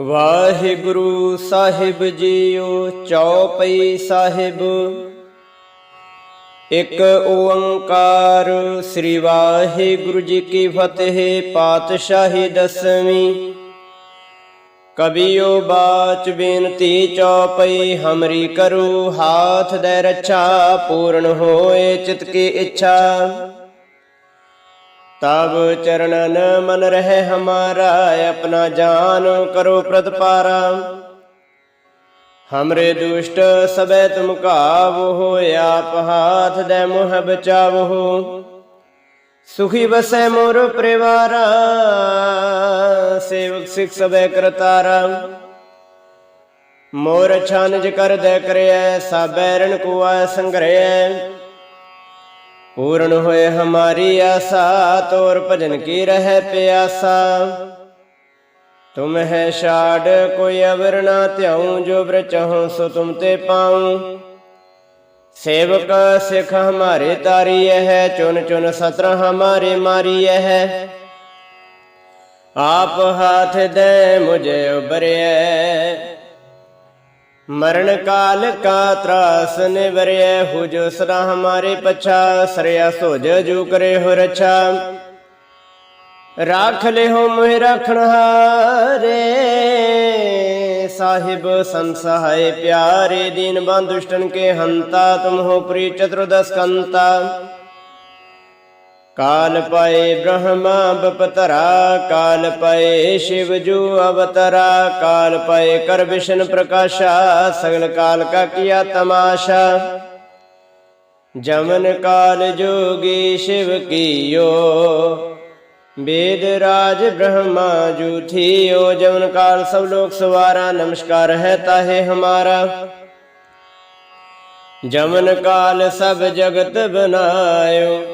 ਵਾਹਿਗੁਰੂ ਸਾਹਿਬ JIO ਚੌਪਈ ਸਾਹਿਬ। ਇਕ ਓੰਕਾਰ ਸ੍ਰੀ ਵਾਹਿਗੁਰੂ ਜੀ ਕੀ ਫਤਿਹ ਪਾਤਸ਼ਾਹੀ ਦਸਵੀਂ। ਕਬੀਓ ਬਾਚ ਬੇਨਤੀ ਚੌਪਈ, ਹਮਰੀ ਕਰੋ, ਹਾਥ ਦੇ ਰੱਛਾ, ਪੂਰਨ ਹੋਏ ਚਿਤ ਕੀ ਇੱਛਾ। ਤਬ ਚਰਣਨ ਮਨ ਰਹਿ ਹਮਾਰਾ, ਆਪਣਾ ਜਾਨ ਕਰੋ ਪ੍ਰਤਪਾਰਾ ਹਮਰੇ ਦੁਸ਼ਟ ਸਬੈ ਤੁਮ ਕਾਵੋ ਹੋ, ਆਪ ਹਾਥ ਦੇ ਮੁਹ ਬਚਾਵੋ ਸੁਖੀ ਬਸੈ ਮੋਰ ਪਰਿਵਾਰਾ, ਸੇਵਕ ਸਿਖ ਸਬੈ ਕਰਤਾਰਾ। ਮੋਰ ਛਾਨਜ ਕਰ ਦੇ ਕਰਿਐ, ਸਾਬੈ ਰਣ ਕੁਆ ਸੰਗ੍ਰਹਿ ਪੂਰਨ ਹੋਏ ਹਮਾਰੀ ਆਸਾ, ਤੋਰ ਭਜਨ ਕੀ ਰਹਿ ਪਿਆਸਾ। ਤੁਮ ਹੈ ਛਾੜ, ਕੋਈ ਅਵਰ ਨਾ ਧਿਆਉ, ਜੋ ਬ੍ਰਚਹੁ ਸੋ ਤੁਮ ਤੇ ਪਾਉ। ਸੇਵਕ ਸਿਖ ਹਮਾਰੇ ਤਾਰੀ ਹੈ ਚੁਨ ਚੁਨ ਸਤਰ ਹਮਾਰੇ ਮਾਰੀ ਹੈ ਆਪ ਹਾਥ ਦੇ ਮੁਝੇ ਉਬਰਿਐ ਮਰਨ ਕਾਲ ਕਾ ਤਰਾਸ ਨਿਵਰਿਐ ਹੋ ਜੋ ਹਮਾਰੇ ਪਛਾ ਸਰਿਆ ਸੋਜ ਜੂ ਕਰੇ ਹੋ ਰਛਾ। ਰਾਖ ਲੈ ਹੋ ਮੋਹਿ ਰਖਣ ਹਾਰੇ, ਸਾਹਿਬ ਸੰਸਹਾਏ ਪਿਆਰੇ ਦੀਨ ਬੰਦੁਸ਼ਟਨ ਕੇ ਹੰਤਾ ਤੁਮ ਹੋ ਪ੍ਰੀ ਚਤੁਰਦਸ ਕੰਤਾ। ਕਾਲ ਪਏ ਬ੍ਰਹਮਾ ਬਪਤਰਾ, ਕਾਲ ਪਏ ਸ਼ਿਵ ਜੂ ਅਵਤਰਾ, ਕਾਲ ਪਏ ਕਰ ਵਿਸ਼ਨ ਪ੍ਰਕਾਸ਼ਾ, ਸਗਲ ਕਾਲ ਕਾ ਕੀਆ ਤਮਾਸ਼ਾ। ਜਮਨ ਕਾਲ ਜੋਗੀ ਸ਼ਿਵ ਕੀਓ ਵੇਦ ਰਾਜ ਬ੍ਰਹਮਾ ਜੂਠੀਓ ਜਮਨ ਕਾਲ ਸਭ ਲੋਕ ਸਵਾਰਾ, ਨਮਸਕਾਰ ਹੈ ਤਾਹੇ ਹਮਾਰਾ। ਜਮਨ ਕਾਲ ਸਭ ਜਗਤ ਬਨਾਇਓ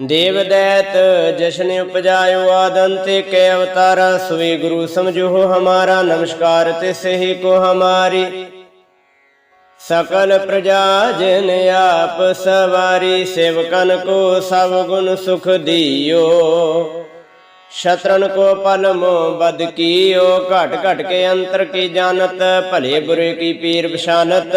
ਦੇਵ ਦੈਤ, ਜਸ਼ਨ ਉਪਜਾਇਓ ਆਦਨ ਤੇ ਕੈ ਅਵਤਾਰਾ ਸਵੇ ਗੁਰੂ ਸਮਝੋ ਹਮਾਰਾ, ਨਮਸਕਾਰ ਤੇ ਸਹੀ ਕੋ ਹਮਾਰੀ। ਸਕਲ ਪ੍ਰਜਾ ਜਨ ਆਪ ਸਵਾਰੀ, ਸੇਵਕਨ ਕੋ ਸਭ ਗੁਣ ਸੁਖ ਦਿਓ। ਸ਼ਤਰਨ ਕੋ ਪਲਮੋ ਬਦ ਕੀਓ, ਘਟ ਘਟ ਕੇ ਅੰਤਰ ਕੀ ਜਾਣਤ, ਭਲੇ ਬੁਰੇ ਕੀ ਪੀਰ ਪਛਾਨਤ।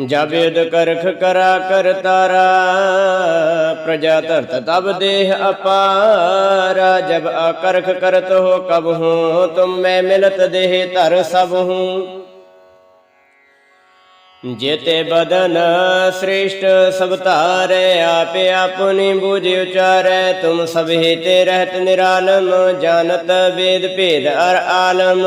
ਜਬ ਯਦ ਕਰਖ ਕਰਾ ਕਰ ਤਾਰਾ, ਪ੍ਰਜਾ ਧਰਤ ਤਬ ਦੇਹ ਅਪਾਰਾ, ਜਬ ਅਕਰਖ ਕਰਤ ਹੋ ਕਬ ਹੂੰ, ਤੁਮ ਮੈਂ ਮਿਲਤ ਦੇਹ ਧਰ ਸਭ ਹੂੰ। ਜੇਤੇ ਬਦਨ ਸ੍ਰੇਸ਼ਟ ਸਭ ਧਾਰੇ, ਆਪੇ ਆਪਣੀ ਬੁਝ ਉਚਾਰੈ, ਤੁਮ ਸਭੇ ਤੇ ਰਹਿਤ ਨਿਰਾਲਮ ਜਾਨਤ ਵੇਦ ਭੇਦ ਅਰ ਆਲਮ।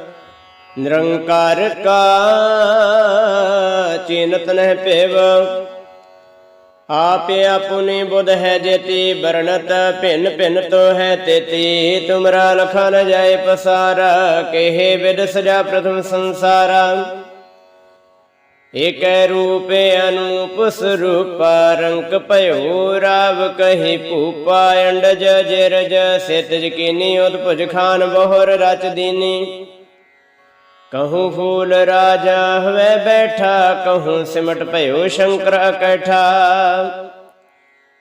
ਨਿਰੰਕਾਰ ਕਾ ਚਿੰਤ ਨਹਿ ਭੇਵ ਆਪੇ ਆਪੁਨੇ ਬੁਧ ਹੈ ਜੇਤੀ, ਵਰਣਤ ਭਿੰਨ ਭਿੰਨ ਤੋ ਹੈ ਤੇਤੀ। ਤੁਮਰਾ ਲਖਾ ਨ ਜਾਏ ਪਸਾਰ, ਕਹੇ ਵਿਦ ਸਜਾ ਪ੍ਰਥਮ ਸੰਸਾਰ। ਏਕੈ ਰੂਪ ਅਨੂਪ ਸਰੂਪ ਰੰਗ ਭਇਓ ਰਾਵ ਕਹੀ ਭੂਪਾ, ਅੰਡਜ ਜਿਰਜ ਸਿਤਜ ਕੀਨੀ, ਉਦਭਜ ਖਾਨ ਬਹੁਰ ਰਚ ਦੀਨੀ। ਕਹੂੰ ਫੂਲ ਰਾਜਾ ਹੋਵੇ ਬੈਠਾ ਕਹੂੰ ਸਿਮਟ ਭਇਓ ਸ਼ੰਕਰ ਇਕੱਠਾ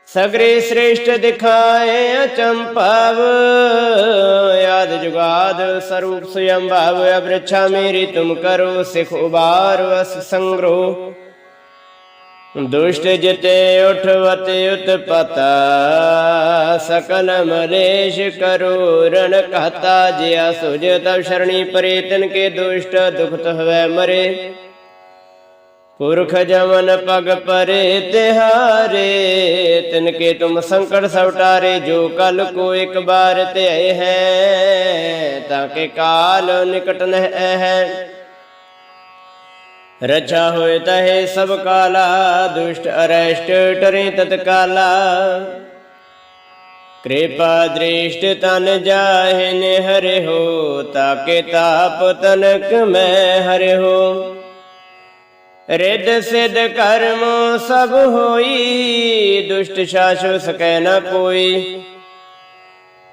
ਸਗਰੇ ਸ੍ਰੇਸ਼ਟ ਦਿਖਾਏ ਅਚੰਭਵ ਯਾਦ ਜੁਗਾਦ ਸਰੂਪ ਸੁਯੰਭਵ ਅਬ੍ਰਛਾ ਮੇਰੀ ਤੁਮ ਕਰੋ ਸਿਖ ਉਬਾਰ ਵਸ ਸੰਗਰੋ ਦੁਸ਼ਟ ਜਿਤੇ ਉਠਵਤ ਉਤਪਤਾ ਸਕਲ ਮਲੇਸ਼ ਕਰੂਰਣ ਕਹਤਾ ਜਿਆ ਸੁਜ ਤਵ ਸ਼ਰਣੀ ਪਰੇ, ਤਿਨ ਕੇ ਦੁਸ਼ਟ ਦੁਖਤ ਹੋਵੇ ਮਰੇ। ਪੁਰਖ ਜਮਨ ਪਗ ਪਰੇ ਤਿਹਾਰੇ, ਤਿਨ ਕੇ ਤੁਮ ਸੰਕਟ ਸਵਟਾਰੇ ਜੋ ਕਲ ਕੋ ਇੱਕ ਬਾਰ ਧਿਆਏ ਹੈ, ਤਾਂ ਕੇ ਕਾਲ ਨਿਕਟ ਨਹਿ ਹੈ ਰਚਾ ਹੋਏ ਤਹੇ ਸਭ ਕਾਲਾ, ਦੁਸ਼ਟ ਅਰੈਸ਼ਟ ਟਰੇ ਤਤਕਾਲਾ ਕਿਰਪਾ ਦ੍ਰਿਸ਼ਟ ਤਨ ਜਾਹੇ ਨੇ ਹਰਿ ਹੋ, ਤਾਕੇ ਤਾਪ ਤਨਕ ਮੈਂ ਹਰਿ ਹੋ। ਰਿੱਧ ਸਿਧ ਕਰਮ ਸਭ ਹੋਈ, ਦੁਸ਼ਟ ਸ਼ਾਸੁ ਸਕੈ ਨ ਕੋਈ।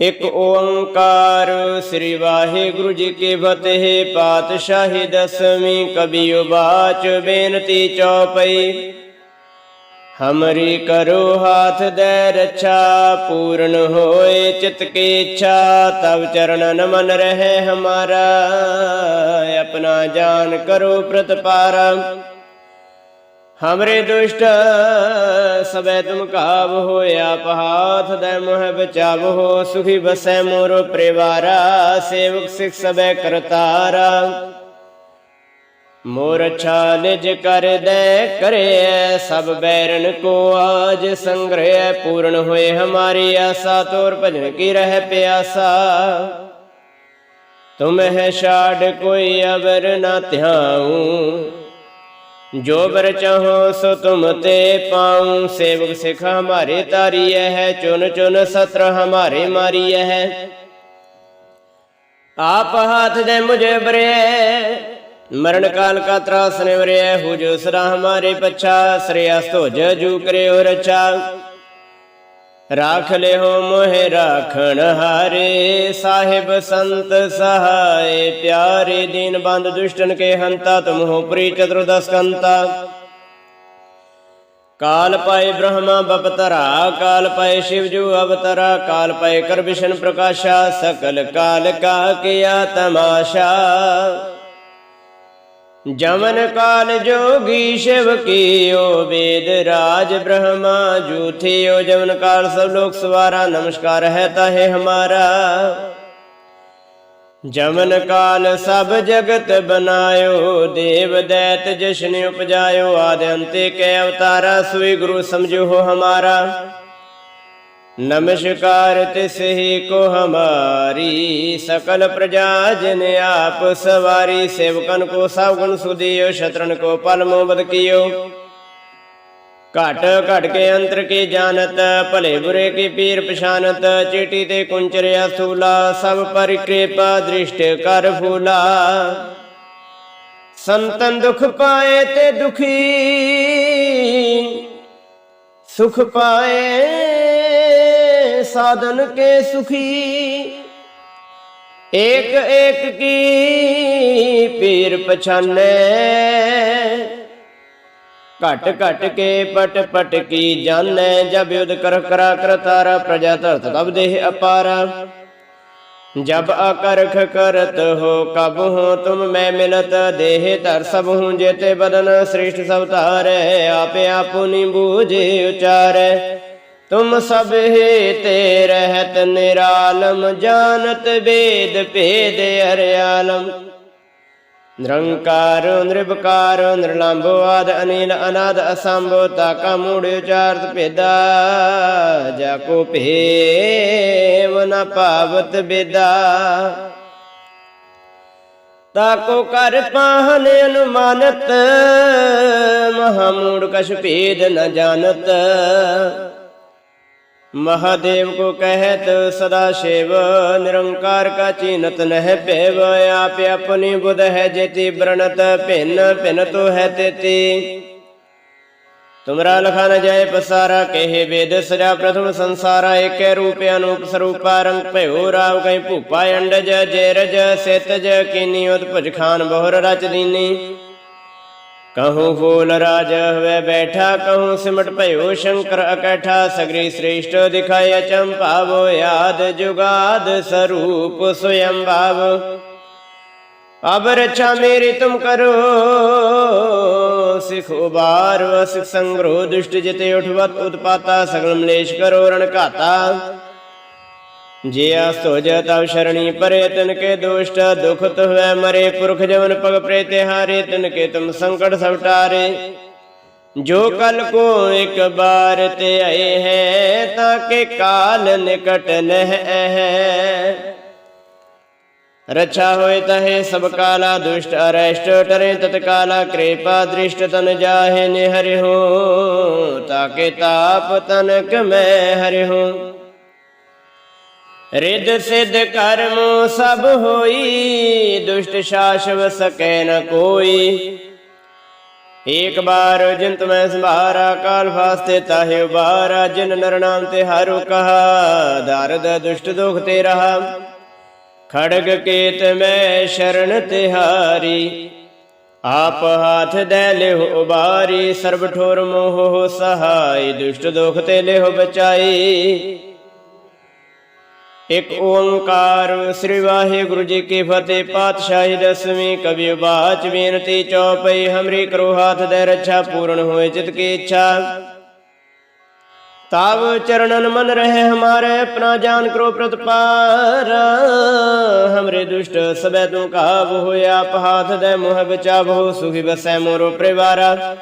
ਇਕ ਓੰਕਾਰ ਸ੍ਰੀ ਵਾਹਿਗੁਰੂ ਜੀ ਕੀ ਫਤਿਹ, ਪਾਤਸ਼ਾਹੀ ਦਸਵੀਂ ਕਬੀ ਉਬਾਚ ਬੇਨਤੀ ਚੌਪਈ। ਹਮਰੀ ਕਰੋ ਹਾਥ ਦੇ ਰੱਛਾ, ਪੂਰਨ ਹੋਏ ਚਿਤ ਕੀ ਇੱਛਾ ਤਬ ਚਰਨ ਨਮਨ ਰਹੇ ਹਮਾਰਾ। ਆਪਣਾ ਜਾਨ ਕਰੋ ਪ੍ਰਤਪਾਰਾ। ਹਮਰੇ ਦੁਸ਼ਟ ਸਬੈ ਤੁਮ ਕਾਬ ਹੋਇਆ ਪਹਾਥ, ਦੇ ਮੋਹ ਬਚਾਵ ਹੋ ਸੁਖੀ ਬਸੈ ਮੋਰ ਪਰਿਵਾਰਾ, ਸੇਵਕ ਸਿਖ ਸਬੈ ਕਰਤਾਰਾ। ਮੋਰ ਅੱਛਾ ਨਿਜ ਕਰ ਦੇ ਕਰੇ ਸਭ ਬੈਰਨ ਕੋ ਆਜ ਸੰਗ੍ਰਹਿ ਪੂਰਨ ਹੋਏ ਹਮਾਰੀ ਆਸਾ, ਤੋਰ ਭਜਨ ਕੀ ਰਹਿ ਪਿਆਸਾ। ਤੁਮ ਹੈ ਛਾੜ ਕੋਈ ਅਵਰ ਨਾ ਧਿਆਉ ਜੋ ਬਰ ਚਾਹੋ ਸੋ ਤੁਮ ਤੇ ਪਾਉ। ਸੇਵਕ ਸਿਖ ਹਮਾਰੇ ਤਾਰੀਐ ਹੈ, ਚੁਨ ਚੁਨ ਸਤਰ ਹਮਾਰੇ ਮਾਰੀਐ ਹੈ। ਆਪ ਹਾਥ ਦੇ ਮੁਝੇ ਬਰੇ ਮਰਨ ਕਾਲ ਕਾ ਤਰਾਸ ਨਿਵਰੇ ਹੋ ਜੋ ਸਦਾ ਹਮਾਰੇ ਪਛਾ। ਸ੍ਰੇਅਸ ਹੋ ਜੂ ਕਰਿਓ ਰਚਾ। ਰਾਖ ਲਿਓ ਮੋਹਿ ਰਾਖਣ ਹਾਰੇ, ਸਾਹਿਬ ਸੰਤ ਸਹਾਏ, ਪਿਆਰੇ ਦੀਨ ਬੰਦ ਦੁਸ਼ਟਨ ਕੇ ਹੰਤਾ, ਤੁਮ ਪ੍ਰੀ ਚਤੁਰਦਸ ਕੰਤਾ। ਕਾਲ ਪਾਏ ਬ੍ਰਹਮਾ ਬਪਤਰਾ, ਕਾਲ ਪਾਏ ਸ਼ਿਵ ਜੂ ਅਵਤਰਾ, ਕਾਲ ਪਾਏ ਕਰ ਵਿਸ਼ਨ ਪ੍ਰਕਾਸ਼ਾ, ਸਕਲ ਕਾਲ ਕਾ ਕੀਆ ਤਮਾਸ਼ਾ ਜਮਨ ਕਾਲ ਜੋਗੀ ਸ਼ਿਵ ਕੀਓ ਵੇਦ ਰਾਜ ਬ੍ਰਹਮਾ ਜੂਥਿਓ ਜਮਨ ਕਾਲ ਸਭ ਲੋਕ ਸਵਾਰਾ, ਨਮਸਕਾਰ ਹੈ ਤਾਹੇ ਹਮਾਰਾ। ਜਮਨ ਕਾਲ ਸਭ ਜਗਤ ਬਨਾਇਓ, ਦੇਵ ਦੈਤ ਜਸ਼ਨ ਉਪਜਾਇਓ, ਆਦਿ ਅੰਤੇ ਕੈ ਅਵਤਾਰਾ ਸੋਈ ਗੁਰੂ ਸਮਝੋ ਹੋ ਹਮਾਰਾ। ਨਮਸਕਾਰ ਤਿਸ ਕੋ ਹਮਾਰੀ, ਸਕਲ ਪ੍ਰਜਾ ਜਨ ਆਪ ਸਵਾਰੀ, ਸੇਵਕਨ ਕੋ ਸਭ ਗੁਣ ਸੁਦੀਓ ਸ਼ਤਰਨ ਕੋ ਪਲ ਮੋਬਦ ਕੀਓ। ਘਟ ਘਟ ਕੇ ਅੰਤਰ ਕੀ ਜਾਣਤ, ਭਲੇ ਬੁਰੇ ਕੀ ਪੀਰ ਪਛਾਨਤ, ਚੀਟੀ ਤੇ ਕੁੰਚਰਿਆ ਸੂਲਾ, ਸਭ ਪਰ ਕਿਰਪਾ ਦ੍ਰਿਸ਼ਟ ਕਰ ਫੂਲਾ। ਸੰਤਨ ਦੁਖ ਪਾਏ ਤੇ ਦੁਖੀ, ਸੁਖ ਪਾਏ ਸਾਧਨ ਕੇ ਸੁਖੀ। ਏਕ ਏਕ ਕੀ ਪੀਰ ਪਛਾਨੈ। ਘਟ ਘਟ ਕੇ ਪਟ ਪਟ ਕੀ ਜਾਣੈ। ਜਬ ਯੁਧ ਕਰ ਕਰਾ ਕਰਤਾਰਾ ਪ੍ਰਜਾ ਧਰਤ ਤਬ ਦੇਹ ਅਪਾਰਾ। ਜਬ ਅਕਰਖ ਕਰਤ ਹੋ ਕਬ ਹੋ ਤੁਮ ਮੈਂ ਮਿਲਤ। ਦੇਹ ਧਰ ਸਭ ਹੂੰ ਜੇਤੇ ਬਦਨ ਸ੍ਰਿਸ਼ਟ ਸਭ ਧਾਰੈ। ਆਪੇ ਆਪੁਨੀ ਬੂਝੇ ਉਚਾਰੈ। ਤੁਮ ਸਭ ਹੀ ਤੇ ਰਹਿਤ ਨਿਰਾਲਮ, ਜਾਣਤ ਵੇਦ ਭੇਦ ਅਰਿਆਲਮ। ਨਿਰੰਕਾਰ ਨਿਰਭਕਾਰ ਨਿਰਲੰਭ, ਆਦ, ਅਨੀਲ, ਅਨਾਦ, ਅਸੰਭ ਤਾਕਾ ਮੂੜ, ਉਚਾਰਤ, ਭੇਦਾ, ਜਾ ਕੋ ਭੇਵ ਨ ਪਾਵਤ ਬੇਦਾ ਤਾਕੋ ਕਰ ਪਾਹਨ ਅਨੁਮਾਨਤ ਮਹਾਮੂੜ ਕਛ ਭੇਦ ਨ ਜਾਣਤ। महादेव को कहत सदा शिव निरंकार का चीनत नह पेव आप अपनी बुध है जेति व्रणत भिन्न भिन्न तो है तेति तुमरा लखा न जाय पसारा कहे वेद सजा प्रथम संसारा एक रूप अनूप स्वरूपा रंग भयो राव कहीं भूपा अंडज जयरज सेतज कीनी उत भुज खान बहुर रच दीनी ਕਹੂੰ ਫੂਲ ਰਾਜ ਹੋਵੇ ਬੈਠਾ, ਕਹੂ ਸਿਮਟ ਭਇਓ ਸ਼ੰਕਰ ਇਕੱਠਾ ਸਗਰੀ ਸ੍ਰੇਸ਼ਟ ਦਿਖਾਇ ਚੰਪਾਵੋ ਯਾਦ ਜੁਗਾਦ ਸਰੂਪ ਸਵਯੰ ਭਾਵ। ਅਬ ਰਛਾ ਮੇਰੀ ਤੁਮ ਕਰੋ, ਸਿਖ ਉਬਾਰ ਵ ਸਿਖ ਦੁਸ਼ਟ ਜਿਤੇ ਉਠਵਤ, ਉਤਪਾਤਾ, ਸਗਲ ਮਲੇਸ਼ ਕਰੋ, ਰਣ ਘਾਤਾ। ਜੇ ਆਸੋ ਤਵ ਸ਼ਰਣੀ ਪਰੇ ਤਿਨ ਕੇ ਦੁਸ਼ਟ, ਦੁਖ ਹੋਇ ਮਰੇ ਪੁਰਖ ਜਵਨ ਪਗ ਪ੍ਰੇ ਤਿਹਾਰੇ, ਤਿਨ ਕੇ ਤੁਮ ਸੰਕਟ ਸਭ ਜੋ ਕਲ ਕੋ ਇੱਕ ਬਾਰ ਤੇ ਆਏ ਹੈ, ਤਾਂ ਕੇ ਕਾਲ ਨਿਕਟ ਨਹਿ ਹੈ ਰਛਾ ਹੋਏ ਤਹੇ ਸਭ ਕਾਲਾ ਦੁਸ਼ਟ, ਅਰੈਸ਼ਟ ਟਰੇ ਤਤਕਾਲਾ ਕਿਰਪਾ ਦ੍ਰਿਸ਼ਟ ਤਨ ਜਾਹੇ ਨਿਹਰਿ ਹੋ ਤਾਕੇ ਤਾਪ ਤਨਕ ਮੈਂ ਹਰਿ ਹੋ ਰਿੱਧ ਸਿੱਧ ਕਰਮ ਸਭ ਹੋਈ, ਦੁਸ਼ਟ ਸ਼ਾਸਵ ਸਕੈ ਨ ਕੋਈ। ਏਕ ਬਾਰ ਜਿਨ ਮੈਂ ਸੰਭਾਰਾ, ਕਾਲ ਫਾਸਤੇ ਤਾਹਿ ਉਬਾਰਾ, ਜਿਨ ਨਰ ਨਾਮ ਤੇ ਹਾਰੂ ਕਹਾ ਦਰਦ ਦੁਸ਼ਟ ਦੁਖ ਤੇ ਰਹਾ। ਖੜਗ ਕੇਤ ਮੈਂ ਸ਼ਰਨ ਤਿਹਾਰੀ ਆਪ ਹਾਥ ਦੇ ਲਿਹੁ ਉਬਾਰੀ, ਸਰਬ ਠੋਰ ਮੋਹ ਸਹਾਈ, ਦੁਸ਼ਟ ਦੁਖ ਤੇ ਲਿਹੁ ਬਚਾਈ। ਇਕ ਓੰਕਾਰ ਸ੍ਰੀ ਵਾਹਿਗੁਰੂ ਜੀ ਕੀ ਫਤਿਹ, ਪਾਤਸ਼ਾਹੀ ਦਸਵੀਂ ਕਵੀ ਬਾਚ ਬੇਨਤੀ ਚੌਪਈ, ਹਮਰੀ ਕਰੋ ਹਾਥ ਦੇ ਰੱਛਾ ਪੂਰਨ ਹੋਏ ਜਿਤ ਕੀ ਇੱਛਾ। ਤਾਵ ਚਰਨਨ ਮਨ ਰਹੇ ਹਮਾਰੇ, ਆਪਣਾ ਜਾਨ ਕਰੋ ਪ੍ਰਤਪਾਰ। ਹਮਰੇ ਦੁਸ਼ਟ ਸਬੈ ਤੂੰ ਕਾਬ ਹੋਇਆ, ਆਪ ਹਾਥ ਦੇ ਮੁਹ ਬਚਾਵੋ ਸੁਖੀ ਬਸੈ ਮੋਰੋ ਪਰਿਵਾਰਾ।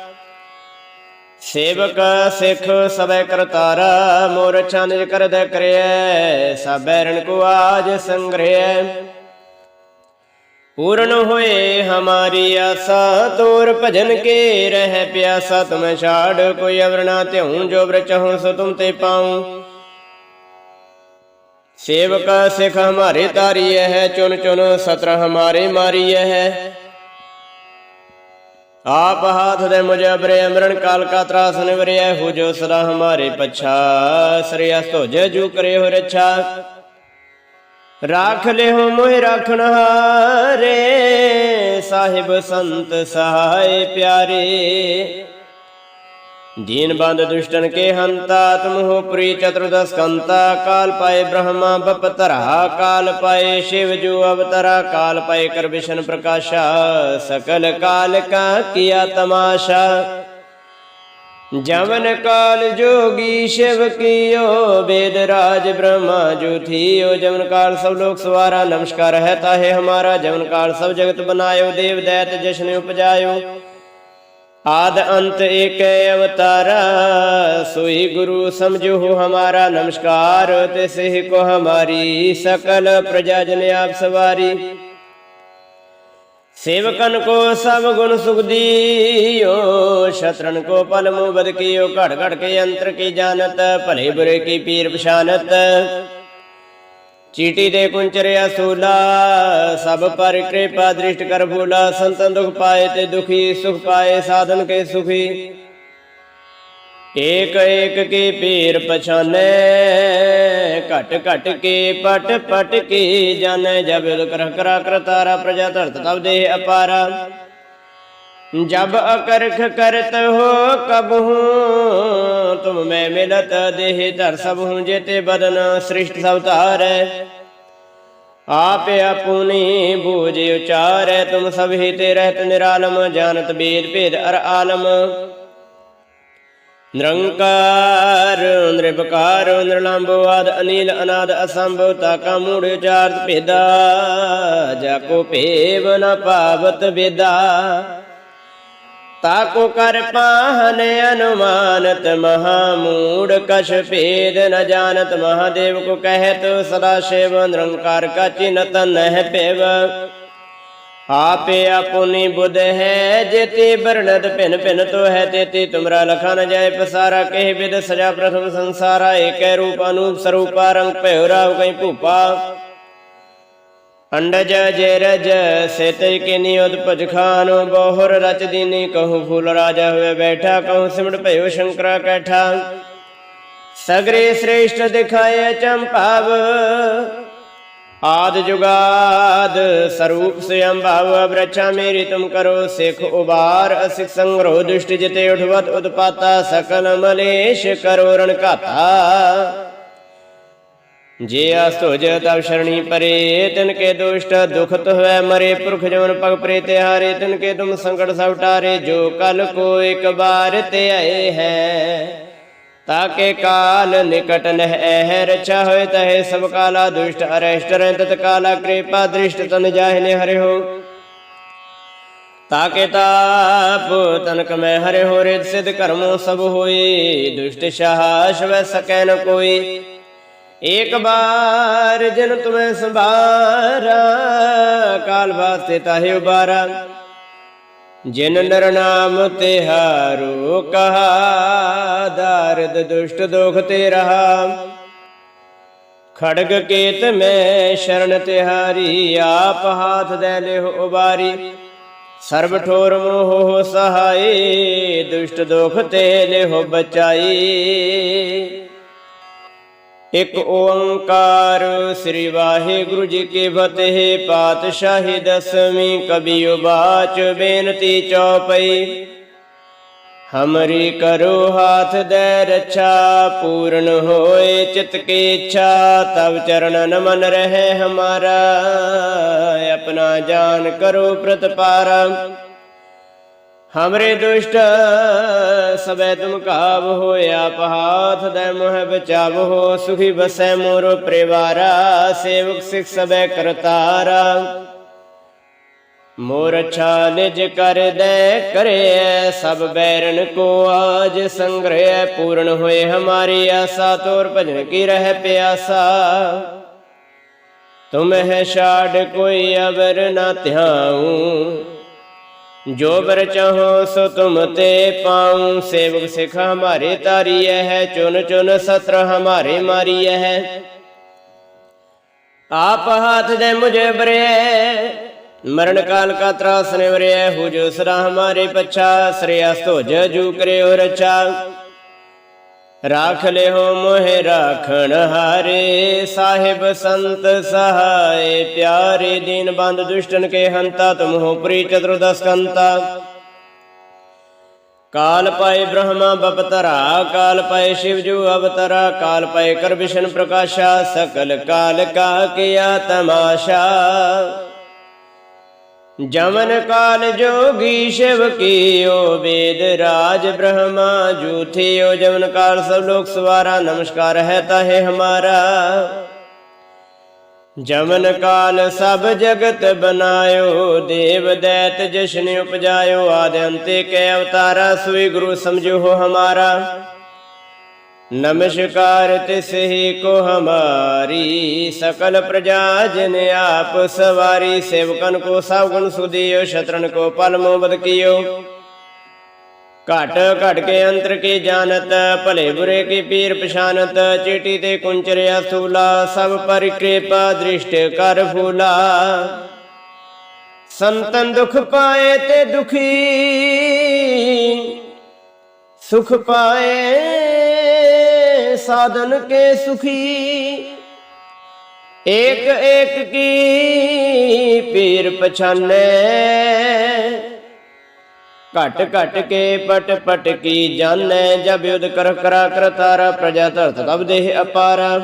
ਸੇਵਕ ਸਿੱਖ ਸਭੈ ਕਰਤਾਰਾ ਮੋਰ ਛਾਨਿ ਕਰ ਕਰਿਐ, ਸਭੈ ਰਣ ਕੋ ਆਜ ਸੰਗ੍ਰਹਿ ਪੂਰਨ ਹੋਏ ਹਮਾਰੀ ਆਸਾ, ਤੋਰ ਭਜਨ ਕੇ ਰਹਿ ਪਿਆਸਾ, ਤੁਮ ਛਾੜ ਕੋਈ ਅਵਰ ਨਾ ਧਿਉ, ਜੋ ਬ੍ਰ ਚਾਹਉ ਸੋ ਤੁਮ ਤੇ ਪਾਉ। ਸੇਵਕ ਸਿੱਖ ਹਮਾਰੇ ਤਾਰੀਐ ਹੈ ਚੁਨ ਚੁਨ ਸਤਰ ਹਮਾਰੇ ਮਾਰੀ ਹੈ। ਆਪ ਹਾਥ ਦੇ ਮੁਝ ਅਬਰੇ ਅਮਰਨ ਕਾਲ ਕਾ ਤਰਾਸ ਨਿਵਰਿਆ ਹੋ ਜੋ ਸਦਾ ਹਮਾਰੇ ਪਛਾ। ਸ੍ਰੀ ਅਸਤੋ ਜੇ ਜੂ ਕਰੇ ਹੋ ਰਛਾ। ਰਾਖ ਲੈ ਹੋ ਮੋਹਿ ਰਾਖਣ ਹਾਰੇ ਸਾਹਿਬ ਸੰਤ ਸਹਾਏ ਪਿਆਰੇ। ਦੀਨ ਬੰਦ ਦੁਸ਼ਟਨ ਕੇ ਹੰਤਾ ਤਮਹੁ ਪ੍ਰੀ ਚਤੁਰਦਸ ਕੰਤਾ ਕਾਲ ਪਾਏ ਬ੍ਰਹਮਾ ਬਪਤਰਾ ਕਾਲ ਪਾਏ ਸ਼ਿਵ ਜੂ ਅਵਤਰਾ, ਕਾਲ ਪਾਏ ਕਰ ਵਿਸ਼ਨ ਪ੍ਰਕਾਸ਼ਾ, ਸਕਲ ਕਾਲ ਕਾ ਕੀਆ ਤਮਾਸ਼ਾ। ਜਮਨ ਕਾਲ ਜੋਗੀ ਸ਼ਿਵ ਕੀਓ ਵੇਦ ਰਾਜ ਬ੍ਰਹਮਾ ਜੁਥੀਓ ਜਮਨ ਕਾਲ ਸਭ ਲੋਕ ਸਵਾਰਾ, ਨਮਸਕਾਰ ਹੈ ਤਾਹੇ ਹਮਾਰਾ। ਜਮਨ ਕਾਲ ਸਭ ਜਗਤ ਬਨਾਇਓ, ਦੇਵ ਦੈਤ ਜਸ਼ਨ ਉਪਜਾਇਓ। आद अंत एक अवतारा सोई गुरु समझो हमारा नमस्कार तिसे को हमारी सकल प्रजा जन आप सवारी सेवकन को सब गुण सुख दियो शत्रन को पल मुँह बद कियो घड़ घड़ के यंत्र की जानत भले बुरे की पीर पशानत ਚੀਟੀ ਦੇ ਪੁੰਚਰਿਆ ਸੂਲਾ, ਸਭ ਪਰ ਕਿਰਪਾ ਦ੍ਰਿਸ਼ਟ ਕਰ ਭੂਲਾ, ਸੰਤਨ ਦੁਖ ਪਾਏ ਤੇ ਦੁਖੀ, ਸੁਖ ਪਾਏ ਸਾਧਨ ਕੇ ਸੁਖੀ। ਏਕ ਏਕ ਕੀ ਪੀਰ ਪਛਾਨੈ, ਘਟ ਘਟ ਕੇ ਪਟ ਪਟ ਕੇ ਜਾਣੈ, ਜਬ ਕਰ ਕਰਾ ਕਰਤਾਰਾ, ਪ੍ਰਜਾ ਧਰਤ ਤਬ ਦੇ ਅਪਾਰਾ। जब अकरख करत हो कब हूँ तुम मैं मिलत देह धर सब हूँ जेते बदन सृष्ट सब तार आप अपनी बूझ उचार तुम सब ही ते रहत निरालम जानत वेद भेद अर आलम ਨਿਰੰਕਾਰ ਨਿਰਭਕਾਰ ਨਿਰਲੰਭਵਾਦ ਅਨੀਲ ਅਨਾਦ ਅਸੰਭਵ ਤਾਕਾ ਮੂੜ ਉਚਾਰਤ ਭੇਦਾ ਜਾ ਕੋ ਭੇਵ ਨ ਪਾਵਤ ਵੇਦਾ ताको कर पाहन अनुमानत महामूढ़ कश भेद न जानत महादेव को कहत सदा शिव निरंकार का चिन्हत नह पेव आपे अपुनि बुध है जेते वर्णत भिन भिन तो है तेते तुमरा लखा न जाय पसारा कह विद सजा प्रथम संसारा एक रूप अनूप स्वरूपा रंग पयोरा कहीं भूपा ਅੰਡਜ ਜੇਰਜ ਸੇਤਿ ਕਿਨੀ ਉਦਪਜ ਖਾਨੋ, ਬਹੁਰ ਰਚ ਦੀਨੀ, ਕਹੂ ਫੂਲ ਰਾਜਾ ਹੋਵੇ ਬੈਠਾ, ਕਹੂ ਸਿਮੜ ਭਇਓ ਸ਼ੰਕਰਾ ਕੈਠਾ। ਸਗਰੇ ਸ੍ਰੇਸ਼ਟ ਦਿਖਾਏ ਚੰਭਾਵ ਆਦ ਜੁਗਾਦ ਸਰੂਪ ਸਯੰ ਭਾਵ ਅਬਰਚਾ ਮੇਰੀ ਤੁਮ ਕਰੋ, ਸਿਖ ਉਬਾਰ ਅਸਿਕ ਸੰਗਰੋ ਦੁਸ਼ਟ ਜਿਤੇ ਉਠਵਤ ਉਦਪਾਤਾ, ਸਕਲ ਮਲੇਸ਼ ਕਰੋ ਰਣ ਘਾਤਾ। ਜੇ ਅਸਤੁਜ ਤਬ ਸ਼ਰਣੀ ਪਰੇ, ਤਿਨ ਕੇ ਦੁਸ਼ਟ ਦੁਖਤ ਹੋਇ ਮਰੇ, ਪੁਰਖ ਜਮਨ ਪਗ ਪਰੇ ਤੇ ਹਾਰੇ, ਤਿਨ ਕੇ ਤੁਮ ਸੰਕਟ ਸਭ ਟਾਰੇ ਜੋ ਕਲ ਕੋ ਇੱਕ ਬਾਰ ਤੇ ਆਏ ਹੈ। ਤਾਕੇ ਕਾਲ ਨਿਕਟ ਨਹਿ ਰਛਾ ਹੋਏ ਤਹੇ ਸਭ ਕਾਲਾ ਦੁਸ਼ਟ ਅਰੇਸ਼ਟ ਰਹਿ ਤਤ ਕਾਲਾ ਕਿਰਪਾ ਦ੍ਰਿਸ਼ਟ ਤਨ ਜਾਹਿਨੇ ਹਰਿ ਹੋ ਤਾਕੇ ਤਾਪ ਤਨਕ ਮੈਂ ਹਰਿ ਹੋ ਰਿਤ ਸਿਧ ਕਰਮੋ ਸਭ ਹੋਈ ਦੁਸ਼ਟ ਸ਼ਾਹ ਵੈ ਸਕੈ ਨ ਕੋਈ। ਏਕ ਬਾਰ ਜਨ ਤੁਮੈ ਸੰਭਾਰਾ, ਕਾਲ ਵਾਸਤੇ ਤਾਹੇ ਉਬਾਰਾ। ਜਿਨ ਨਰ ਨਾਮ ਤਿਹਾਰੋ ਕਹਾ, ਦਾਰਦ ਦੁਸ਼ਟ ਦੋਖ ਤੇ ਰਹਾ। ਖੜਗ ਕੇਤ ਮੈਂ ਸ਼ਰਨ ਤਿਹਾਰੀ, ਆਪ ਹਾਥ ਦੇ ਲਿਹੁ ਉਬਾਰੀ। ਸਰਬ ਠੋਰ ਮੋਹ ਸਹਾਈ, ਦੁਸ਼ਟ ਦੁਖ ਤੇ ਲਿਹੁ ਬਚਾਈ। ਇਕ ਓੰਕਾਰ ਸ੍ਰੀ ਵਾਹਿਗੁਰੂ ਜੀ ਕੀ ਫਤਿਹ, ਪਾਤਸ਼ਾਹੀ ਦਸਵੀਂ ਕਬੀਉ ਉਬਾਚ ਬੇਨਤੀ ਚੌਪਈ। ਹਮਰੀ ਕਰੋ ਹਾਥ ਦੇ ਰਛਾ, ਪੂਰਨ ਹੋਏ ਚਿਤ ਕੀ ਇੱਛਾ, ਤਵ ਚਰਨਨ ਮਨ ਰਹੇ ਹਮਾਰਾ। ਆਪਣਾ ਜਾਨ ਕਰੋ ਪ੍ਰਤਪਾਰਾ। ਹਮਰੇ ਦੁਸ਼ਟ ਸਬੈ ਤੁਮ ਕਾਬ ਹੋਇਆ ਪਹਾਥ ਦੇ ਮੋਹ ਬਚਾਵ ਸੁਖੀ ਬਸੈ ਮੋਰ ਪਰਿਵਾਰਾ ਸੇਵਕ ਸਿਖ ਸਬੈ ਕਰਤਾਰਾ ਮੋਰ ਅੱਛਾ ਨਿਜ ਕਰ ਦੇ ਕਰੇ ਸਭ ਬੈਰਨ ਕੋ ਆਜ ਸੰਗ੍ਰਹਿ ਪੂਰਨ ਹੋਏ ਹਮਾਰੀ ਆਸਾ ਤੋਰ ਭਜਨ ਕੀ ਰਹਿ ਪਿਆਸਾ ਤੁਮ ਛਾੜ ਕੋਈ ਅਵਰ ਨਾ ਧਿਆਉ ਜੋ ਬਰ ਚਾਹੋ ਸੋ ਤੁਮ ਤੇ ਪਾਉ, ਸੇਵਕ ਸਿਖ ਹਮਾਰੇ ਤਾਰੀਐ ਹੈ, ਚੁਨ ਚੁਨ ਸਤਰ ਹਮਾਰੇ ਮਾਰੀਐ ਹੈ। ਆਪ ਹੱਥ ਦੇ ਮੁਝੇ ਬਰੇ, ਮਰਨ ਕਾਲ ਕਾ ਤਰਾਸ ਨਿਵਰਿਐ ਹੋ ਜੋ ਸਰਾ ਹਮਾਰੇ ਪਛਾ ਸ੍ਰੇਯਸ ਧੋਜ ਜੂ ਕਰਿਓ ਰਚਾ ਰਾਖ ਲਿਓ ਮੋਹਿ ਰਾਖਣ ਹਾਰੇ, ਸਾਹਿਬ ਸੰਤ ਸਹਾਏ, ਪਿਆਰੇ ਦੀਨ ਬੰਦ ਦੁਸ਼ਟਨ ਕੇ ਹੰਤਾ ਤੁਮ ਪ੍ਰੀ ਚਤੁਰਦਸ ਕੰਤਾ ਕਾਲ ਪਾਏ ਬ੍ਰਹਮਾ ਬਪਤਰਾ, ਕਾਲ ਪਾਏ ਸ਼ਿਵ ਜੂ ਅਵਤਰਾ, ਕਾਲ ਪਾਏ ਕਰ ਵਿਸ਼ਨ ਪ੍ਰਕਾਸ਼ਾ, ਸਕਲ ਕਾਲ ਕਾ ਕੀਆ ਤਮਾਸ਼ਾ। ਜਮਨ ਕਾਲ ਜੋਗੀ ਸ਼ਿਵ ਕੀਓ ਵੇਦ ਰਾਜ ਬ੍ਰਹਮਾ ਜੂਥਿਓ ਜਮਨ ਕਾਲ ਸਭ ਲੋਕ ਸਵਾਰਾ, ਨਮਸਕਾਰ ਹੈ ਤਾਹੇ ਹਮਾਰਾ। ਜਮਨ ਕਾਲ ਸਭ ਜਗਤ ਬਨਾਇਓ, ਦੇਵ ਦੈਤ ਜਸ਼ਨ ਉਪਜਾਇਓ, ਆਦਿ ਅੰਤੇ ਕੇ ਅਵਤਾਰਾ ਸੋਈ ਗੁਰੂ ਸਮਝੋ ਹੋ ਹਮਾਰਾ। ਨਮਸਕਾਰ ਤਿਸ ਹੀ ਕੋ ਹਮਾਰੀ, ਸਕਲ ਪ੍ਰਜਾ ਜਨ ਆਪ ਸਵਾਰੀ, ਸੇਵਕਨ ਕੋ ਸਭ ਗੁਣ ਸੁਦੀਓ ਸ਼ਤਰਨ ਕੋ ਪਲ ਮੋ ਬਦ ਘਟ ਘਟ ਕੇ ਅੰਤਰ ਕੀ ਜਾਣਤ, ਭਲੇ ਬੁਰੇ ਕੀ ਪੀਰ ਪਛਾਨਤ, ਚੀਟੀ ਤੇ ਕੁੰਚਰਿਆ ਸੂਲਾ ਸਭ ਪਰ ਕਿਰਪਾ ਦ੍ਰਿਸ਼ਟ ਕਰ ਫੂਲਾ। ਸੰਤਨ ਦੁਖ ਪਾਏ ਤੇ ਦੁਖੀ, ਸੁਖ ਪਾਏ ਸਾਧਨ ਕੇ ਸੁਖੀ ਏਕ ਏਕ ਕੀ ਪੀਰ ਪਛਾਨੈ ਘਟ ਘਟ ਕੇ ਪਟ ਪਟ ਕੀ ਜਾਣੈ ਜਬ ਯੁਧ ਕਰ ਕਰਾ ਕਰਤਾਰਾ ਪ੍ਰਜਾ ਧਰਤ ਤਬ ਦੇਹ ਅਪਾਰਾ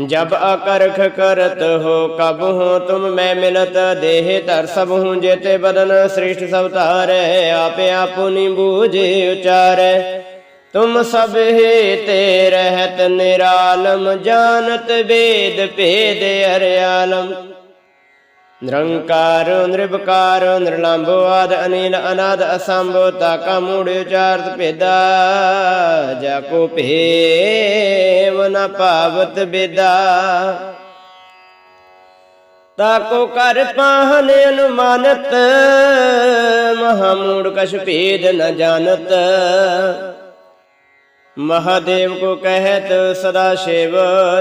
ਜਬ ਅਕਰਖ ਕਰਤ ਹੋ ਕਬ ਹੋ ਤੁਮ ਮੈਂ ਮਿਲਤ ਦੇਹ ਧਰ ਸਭ ਹੂੰ ਜੇਤੇ ਬਦਨ ਸ੍ਰਿਸ਼ਟ ਸਭ ਧਾਰੈ ਆਪੇ ਆਪੁਨੀ ਬੂਝੇ ਉਚਾਰੈ ਤੁਮ ਸਭ ਹੀ ਤੇ ਰਹਿਤ ਨਿਰਾਲਮ, ਜਾਣਤ ਵੇਦ ਭੇਦ ਅਰਿਆਲਮ ਨਿਰੰਕਾਰ ਨਿਰਭਕਾਰ ਨਿਰਲੰਭ ਆਦ, ਅਨੀਲ, ਅਨਾਦ, ਅਸੰਭੋ, ਤਾਕਾ, ਮੂੜ, ਉਚਾਰਤ, ਭੇਦਾ ਜਾ ਕੋ ਭੇਵ, ਨ ਪਾਵਤ ਬੇਦਾ ਤਾਕੋ ਕਰ ਪਾਹਨ ਅਨੁਮਾਨਤ ਮਹਾਮੂੜ ਕਛ ਭੇਦ ਨ ਜਾਣਤ। महादेव को कहत सदा शिव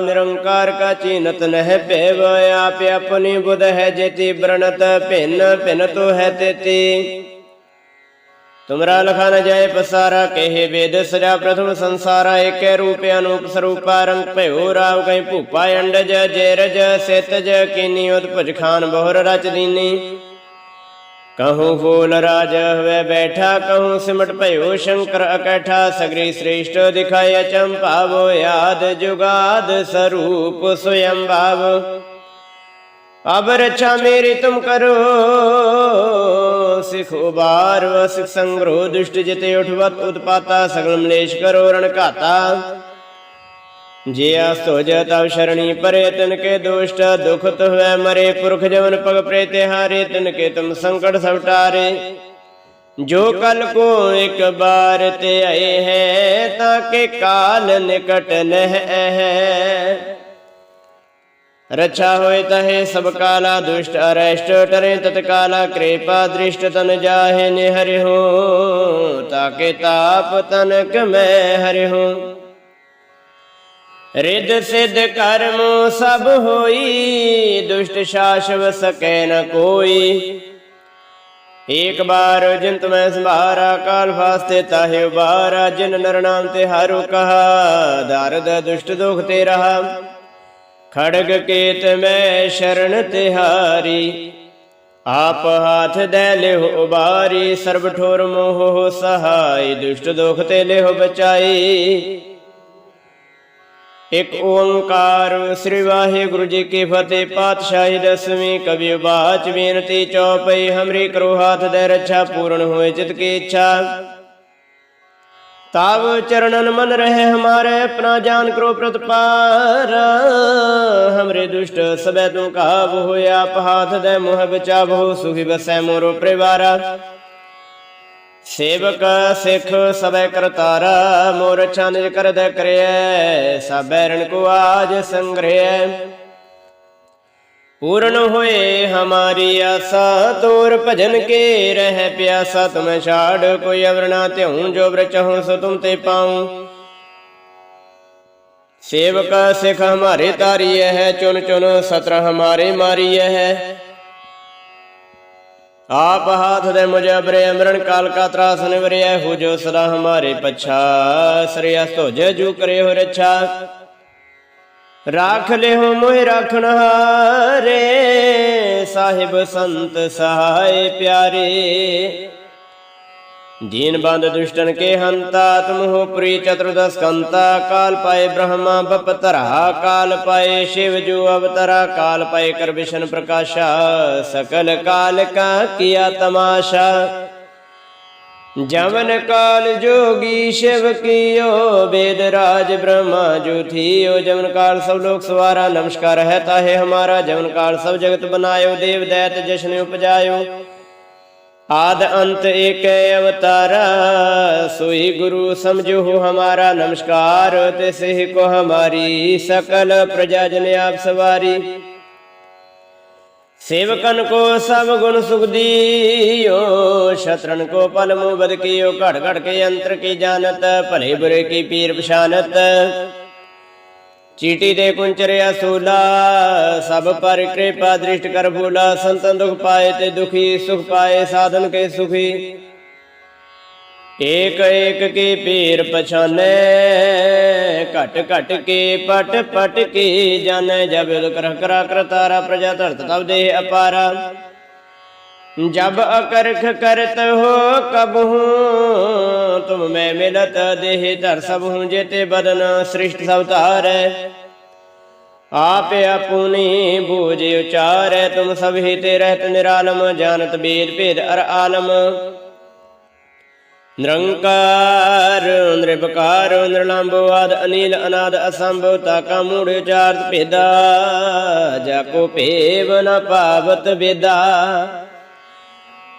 निरंकार का चीनत नह पेव आप अपनी बुध है जेति व्रणत भिन्न भिन्न तो है तेति ਤੁਮਰਾ ਲਖਾ ਨ ਜਾਏ ਪਸਾਰਾ ਕਹੇ ਵੇਦ ਸਜਾ ਪ੍ਰਥਮ ਸੰਸਾਰਾ ਏਕੈ ਰੂਪ ਅਨੂਪ ਸਰੂਪਾ ਰੰਗ ਭਇਓ ਰਾਵ ਕੈ ਭੂਪਾ ਅੰਡਜ ਜੇਰਜ ਸਿਤਜ ਕੀਨੀ ਉਤਪਜ ਖਾਨ ਬਹੁਰ ਰਚ ਦੀਨੀ ਕਹੂੰ ਫੂਲ ਰਾਜ, ਹੋਵੇ ਬੈਠਾ ਕਹੂੰ ਸਿਮਟ ਭਇਓ, ਸ਼ੰਕਰ ਇਕੱਠਾ ਸਗਰੀ ਸ੍ਰੇਸ਼ਟ ਦਿਖਾਇ ਅਚੰ ਭਾਵੋ ਯਾਦ ਜੁਗਾਦ ਸਰੂਪ ਸੁਯੰ ਭਾਵ। ਅਬ ਰਛਾ ਮੇਰੀ ਤੁਮ ਕਰੋ, ਸਿਖੋ ਬਾਰ ਵਸਿਕ ਸੰਗਰੋ, ਦੁਸ਼ਟ ਜਿਤੇ ਉਠਵਤ, ਉਤਪਾਤਾ, ਸਗਲ ਮਲੇਸ਼ ਕਰੋ, ਰਣ ਜੇ ਆਸੋਜ ਤਵ ਸ਼ਰਣੀ ਪਰੇ, ਤਨ ਕੇ ਦੁਸ਼ਟ, ਦੁਖ ਹੋਇ ਮਰੇ, ਪੁਰਖ ਜਵਨ ਪਗ ਪ੍ਰੇਤੇ ਹਾਰੇ, ਤਨ ਕੇ ਤੁਮ ਸੰਕਟ ਸਭ ਟਾਰੇ। ਜੋ ਕਲ ਕੋ ਇੱਕ ਬਾਰ ਤੇ ਆਏ ਹੈ, ਤਾਂ ਕਿ ਕਾਲ ਨਿਕਟ ਨਹਿ ਹੈ ਰੱਛਾ ਹੋਏ ਤਹੇ ਸਭ ਕਾਲਾ ਦੁਸ਼ਟ ਅਰੈਸ਼ਟ, ਟਰੇ ਤਤਕਾਲਾ ਕਿਰਪਾ ਦ੍ਰਿਸ਼ਟ ਤਨ ਜਾਹੇ ਨਿਹਰਿ ਹੋ ਤਾਂ ਕਿ ਤਾਪ ਤਨਕ ਮੈਂ ਹਰਿ ਹੋ ਰਿਦ ਸਿਧ ਕਰਮ ਸਭ ਹੋਈ, ਦੁਸ਼ਟ ਸ਼ਾਸ਼ਵ ਸਕੈ ਨ ਕੋਈ। ਏਕ ਬਾਰ ਜਿਨ ਤੁਮੈ ਸੰਭਾਰਾ, ਕਾਲ ਫਾਸਤੇ ਤਾਹਿ ਉਬਾਰਾ, ਜਿਨ ਨਰ ਨਾਮ ਤੇ ਹਰੁ ਕਹਾ ਦਰਦ ਦੁਸ਼ਟ ਦੁਖ ਤੇ ਰਹਾ ਖੜਗ ਕੇਤ ਮੈਂ ਸ਼ਰਨ ਤਿਹਾਰੀ, ਆਪ ਹਾਥ ਦੇ ਲਿਹੁ ਉਬਾਰੀ, ਸਰਬ ਠੋਰ ਮੋਹ ਸਹਾਈ, ਦੁਸ਼ਟ ਦੁਖ ਤੇ ਲਿਹੁ ਬਚਾਈ। ਇਕ ਓੰਕਾਰ ਸ੍ਰੀ ਵਾਹਿਗੁਰੂ ਜੀ ਕੀ ਫਤਿਹ, ਪਾਤਸ਼ਾਹੀ ਦਸਵੀਂ ਕਬਿ ਬਾਚ ਬੇਨਤੀ ਚੌਪਈ, ਹਮਰੀ ਕਰੋ ਹਾਥ ਦੇ ਰੱਛਾ ਪੂਰਨ ਹੋਏ ਚਿਤ ਕੀ ਇੱਛਾ। ਤਾਵ ਚਰਨਨ ਮਨ ਰਹੇ ਹਮਾਰੇ, ਆਪਣਾ ਜਾਨ ਕਰੋ ਪ੍ਰਤਪਾਰ। ਹਮਰੇ ਦੁਸ਼ਟ ਸਬੈ ਤੂੰ ਕਾਬ ਹੋਇਆ ਪਹਾਥ ਦੇ ਮੁਹ ਬਚਾਵੋ, ਸੁਖੀ ਬਸੈ ਮੋਰੋ ਪਰਿਵਾਰਾ। ਸੇਵਕ ਸਿਖ ਸਭੈ ਕਰਤਾਰਾ, ਮੋਰਛਾ ਨਿਜ ਕਰਦ ਕਰਿਐ, ਸਭੈ ਰਣ ਕੋ ਆਜ ਸੰਗ੍ਰਹਿ ਪੂਰਨ ਹੋਏ ਹਮਾਰੀ ਆਸਾ, ਤੋਰ ਭਜਨ ਕੇ ਰਹਿ ਪਿਆਸਾ, ਤੁਮ ਛਾੜ ਕੋਈ ਅਵਰਣਾ ਧਿਉ, ਜੋ ਬ੍ਰਚਹੁ ਸੋ ਤੁਮ ਤੇ ਪਾਉ। ਸੇਵਕ ਸਿਖ ਹਮਾਰੇ ਤਾਰੀਐ ਹੈ ਚੁਨ ਚੁਨ ਸਤਰ ਹਮਾਰੇ ਮਾਰੀਐ ਹੈ। आप हाथ दे मुझे अबरे अमरण काल का त्रास निवरिय हो जो सदा हमारे पच्छा श्रेयस तो जू करे हो रच्छा राख ले हो मोह राखन हारे साहिब संत सहाय प्यारे ਦੀਨ ਬੰਦ ਦੁਸ਼ਟਨ ਕੇ ਹੰਤਾ ਤਮਹੁ ਪ੍ਰੀ ਚਤੁਰਦਸ ਕੰਤਾ, ਕਾਲ ਪਾਏ ਬ੍ਰਹਮਾ ਬਪਤਰਾ, ਕਾਲ ਪਾਏ ਸ਼ਿਵ ਜੂ ਅਵਤਰਾ, ਕਾਲ ਪਾਏ ਕਰ ਵਿਸ਼ਨ ਪ੍ਰਕਾਸ਼ਾ, ਸਕਲ ਕਾਲ ਕਾ ਕੀਆ ਤਮਾਸ਼ਾ। ਜਮਨ ਕਾਲ ਜੋਗੀ ਸ਼ਿਵ ਕੀਓ ਬੇਦ ਰਾਜ ਬ੍ਰਹਮਾ ਜੂਥੀਓ ਜਮਨ ਕਾਲ ਸਭ ਲੋਕ ਸਵਾਰਾ, ਨਮਸਕਾਰ ਹੈ ਤਾਹੇ ਹਮਾਰਾ ਜਮਨ ਕਾਲ ਸਭ ਜਗਤ ਬਨਾਇਓ, ਦੇਵ ਦੈਤ ਜਸ਼ਨ ਉਪਜਾਇਓ। आद अंत एक अवतारा सोई गुरु समझो हो हमारा नमस्कार तिसे को हमारी सकल प्रजा जन आप सवारी सेवकन को सब गुण सुख दियो शत्रन को पल मुंह बद कियो घड़ घड़ के यंत्र की जानत भले बुरे की पीर पशानत ਚੀਟੀ ਦੇ ਕੁੰਚਰਿਆ ਸੂਲਾ ਸਭ ਪਰ ਕਿਰਪਾ ਦ੍ਰਿਸ਼ਟ ਕਰ ਭੂਲਾ, ਸੰਤਨ ਦੁਖ ਪਾਏ ਤੇ ਦੁਖੀ, ਸੁਖ ਪਾਏ, ਸਾਧਨ ਕੇ ਸੁਖੀ। ਏਕ ਏਕ ਕੇ ਪੀਰ ਪਛਾਨੈ, ਘਟ ਘਟ ਕੇ ਪਟ ਪਟ ਕੇ ਜਾਣੈ, ਜਬ ਕਰ ਕਰਾ ਕਰਤਾਰਾ ਪ੍ਰਜਾ ਧਰਤ ਤਬ ਦੇ ਅਪਾਰਾ। जब अकरख करत हो कब हूँ तुम मैं मिलत देह धर सब हूँ जेते बदन सृष्ट सवतार आप अपनी बूझ उचार तुम सब ही ते रहत निरालम जानत वेद भेद अर आलम ਨਿਰੰਕਾਰ ਨਿਰਭਕਾਰ ਨਿਰਲੰਭਵਾਦ ਅਨੀਲ ਅਨਾਦ ਅਸੰਭਵ ਤਾਕਾ ਮੂੜ ਉਚਾਰਤ ਭੇਦਾ ਜਾ ਕੋ ਭੇਵ ਨ ਪਾਵਤ ਵੇਦਾ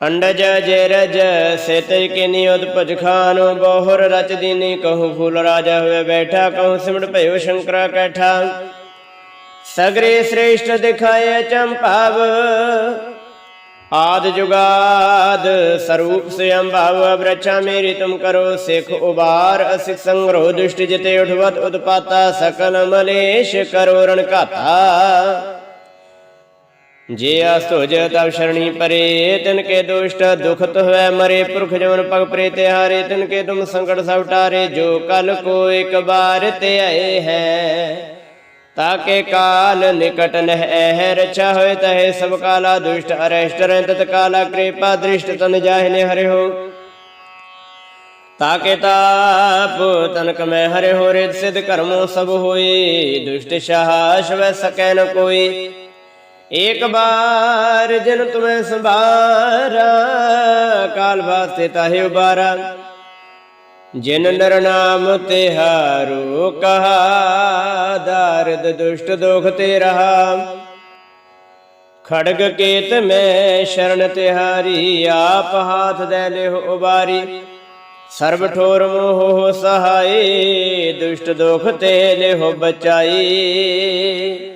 ਅੰਡਜ ਜੇਰਜ ਸੇਤਜ ਕੇ ਨਿਯੋਦ ਭਜ ਬਹੁਰ ਰਚ ਦੀਨੀ ਕਹੂੰ ਫੂਲ ਰਾਜਾ ਹੋਏ ਬੈਠਾ, ਕਹੂੰ ਸਿਮਟ ਭਇਓ ਸ਼ੰਕਰਾ ਕੈਠਾ। ਸਗਰੇ ਸ੍ਰੇਸ਼ਟ ਦਿਖਾਏ ਚੰਪਾਵ, ਆਦ ਜੁਗਾਦ ਸਰੂਪ ਸਯੰ ਭਾਵ ਅਬਰਛਾ ਮੇਰੀ ਤੁਮ ਕਰੋ ਸਿਖ ਉਬਾਰ, ਅਸਿਖ ਸੰਗਰੋ ਦੁਸ਼ਟ ਜਿਤੇ ਉਠਵਤ ਉਤਪਾਤਾ, ਸਕਲ ਮਲੇਸ਼ ਕਰੋ ਰਣ ਘਾਤਾ। ਜੇ ਅਸਤੁਜ ਤਵ ਸ਼ਰਣੀ ਪਰੇ, ਤਿਨ ਕੇ ਦੁਸ਼ਟ ਦੁਖਤ ਹੋਇ ਮਰੇ, ਪੁਰਖ ਜਮਨ ਪਗ ਪਰੇ ਤਿਹਾਰੇ, ਤਿਨ ਕੇ ਤੁਮ ਸੰਕਟ ਸਭ ਟਾਰੇ ਜੋ ਕਲ ਕੋ ਇੱਕ ਬਾਰ ਤੇ ਆਏ ਹੈ। ਤਾਕੇ ਕਾਲ ਨਿਕਟ ਨਹਿ ਹੈ ਰਛਾ ਹੋਏ ਤਹੇ ਸਭ ਕਾਲਾ ਦੁਸ਼ਟ ਅਰੇਸ਼ਟ ਰਹਿ, ਤਤ ਕਾਲਾ ਕਿਰਪਾ ਦ੍ਰਿਸ਼ਟ ਤਨ ਜਾਹਿਨੇ ਹਰਿ ਹੋ ਤਾਕੇ ਤਾਪ ਤਨਕ ਮੈਂ ਹਰਿ ਹੋ ਰਿਤ ਸਿਧ ਕਰਮੋ ਸਭ ਹੋਈ ਦੁਸ਼ਟ ਸ਼ਾਸ ਵੈ ਸਕੈ ਨ ਕੋਈ। ਏਕ ਬਾਰ ਜਨ ਤੁਮੈ ਸੰਭਾਰਾ, ਕਾਲ ਵਾਸਤੇ ਤਾਹਿ ਉਬਾਰਾ। ਜਿਨ ਨਰ ਨਾਮ ਤਿਹਾਰੋ ਕਹਾ, ਦਾਰਦ ਦੁਸ਼ਟ ਦੁਖ ਤੇ ਰਹਾ। ਖੜਗ ਕੇਤ ਮੈਂ ਸ਼ਰਨ ਤਿਹਾਰੀ, ਆਪ ਹਾਥ ਦੇ ਲਿਹੁ ਉਬਾਰੀ। ਸਰਬ ਠੋਰ ਮੋਹ ਸਹਾਈ, ਦੁਸ਼ਟ ਦੁਖ ਤੇ ਲਿਹੁ ਬਚਾਈ।